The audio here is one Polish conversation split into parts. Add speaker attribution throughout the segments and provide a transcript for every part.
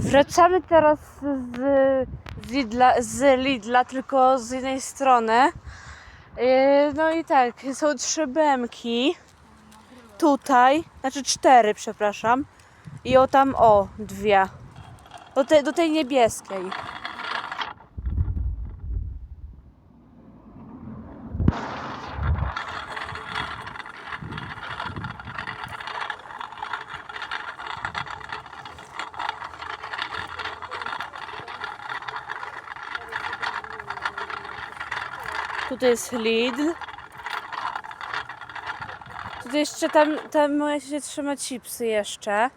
Speaker 1: Wracamy teraz z, z, Lidla, z Lidla, tylko z innej strony. Yy, No i tak, są trzy bębki. Tutaj, znaczy cztery, przepraszam. I o tam, o, dwie. Do, te, do tej niebieskiej. Tutaj jest Lidl. Tutaj jeszcze tam, tam moja się trzyma chipsy jeszcze.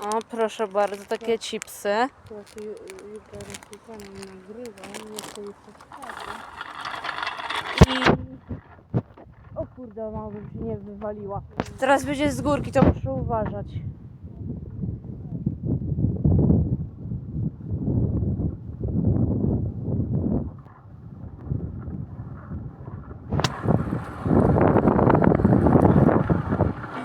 Speaker 1: O, proszę bardzo, takie chipsy. I... O kurde, mało bym się nie wywaliła. Teraz będzie z górki, to muszę uważać. Ja nie... O kurde. Dobra. Szybko. Jezus Maria. Nie boli. Noga mnie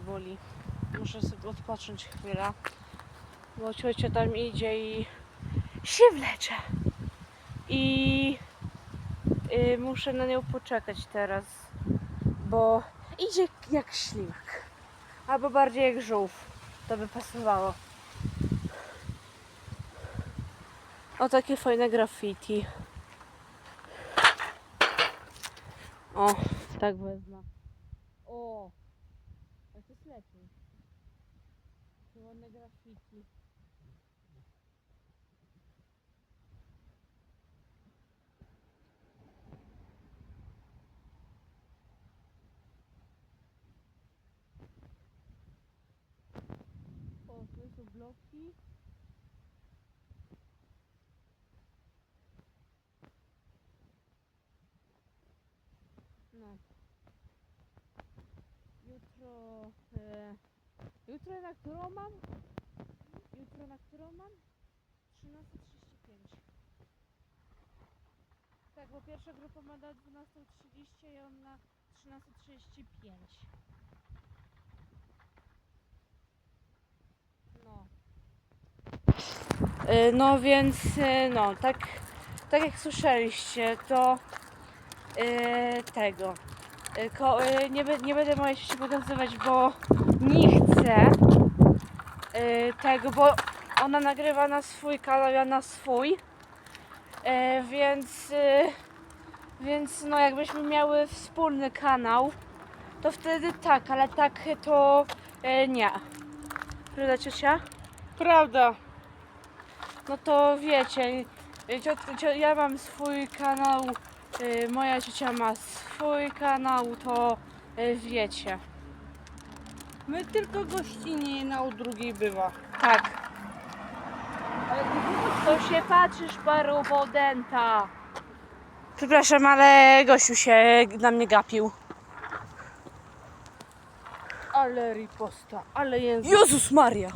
Speaker 1: boli. Muszę sobie odpocząć chwilę. Bo ciocia tam idzie i się wleczę. I y, muszę na nią poczekać teraz, bo idzie jak ślimak. Albo bardziej jak żółw. To by pasowało. O, takie fajne graffiti. O, tak wezmę. O, a to jest lepiej. Takie ładne graffiti. No. Jutro... E, jutro na którą mam? Jutro na którą mam? 13.35. Tak, bo pierwsza grupa ma do 12.30 i on na 13.35. No. Y, No więc, y, no, tak, tak jak słyszeliście, to y, tego. Ko, y, nie, nie będę mojej się pokazywać, bo nie chcę y, tego, bo ona nagrywa na swój kanał, ja na swój. Y, więc, y, więc no jakbyśmy miały wspólny kanał, to wtedy tak, ale tak to y, nie. Prawda ciocia?
Speaker 2: Prawda.
Speaker 1: No to wiecie, cio, cio, ja mam swój kanał, y, moja ciocia ma swój kanał, to y, wiecie.
Speaker 2: My tylko gościnie jedna u drugiej bywa.
Speaker 1: Tak. To się patrzysz, parobodenta. Przepraszam, ale gościu się na mnie gapił.
Speaker 2: ale riposta, ale język.
Speaker 1: Jezus Maria!